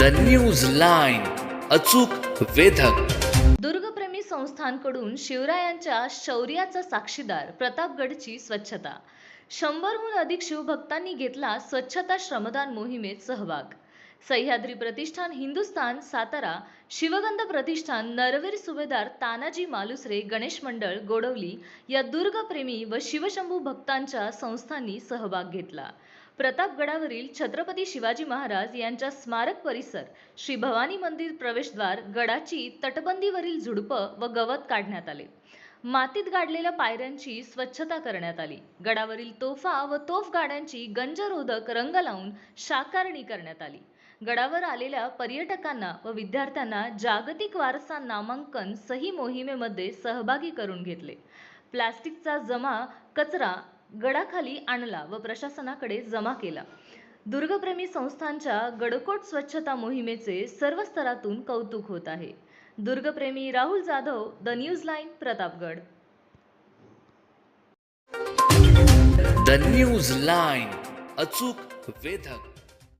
The news line अचूक वेधक. दुर्गप्रेमी संस्थांकडून शिवरायांच्या शौर्याचा साक्षीदार प्रतापगडची स्वच्छता. शंभरहून अधिक शिवभक्तांनी घेतला स्वच्छता श्रमदान मोहिमेत सहभाग. सह्याद्री प्रतिष्ठान हिंदुस्थान सातारा शिवगंध प्रतिष्ठान नरवीर सुभेदार तानाजी मालुसरे गणेश मंडळ गोडवली या दुर्गप्रेमी व शिवशंभू भक्तांच्या संस्थांनी सहभाग घेतला. प्रतापगडावरील छत्रपती शिवाजी महाराज यांच्या स्मारक परिसर श्री भवानी मंदिर प्रवेशद्वार गडाची तटबंदीवरील झुडपं व गवत काढण्यात आले. मातीत गाडलेल्या पायऱ्यांची स्वच्छता करण्यात आली. गडावरील तोफा व तोफ गाड्यांची गंजरोधक रंग लावून शाकारणी करण्यात आली. गडावर आलेल्या पर्यटकांना व विद्यार्थ्यांना जागतिक वारसा नामांकन सही मोहिमेमध्ये सहभागी करून घेतले. प्लास्टिकचा जमा कचरा गडाखाली आणला व प्रशासनाकडे जमा केला. दुर्गप्रेमी संस्थांच्या गडकोट स्वच्छता मोहिमेचे सर्व स्तरातून कौतुक होत आहे. दुर्गप्रेमी Rahul Jadhav the news line Pratapgad. The news line अचूक वेधक.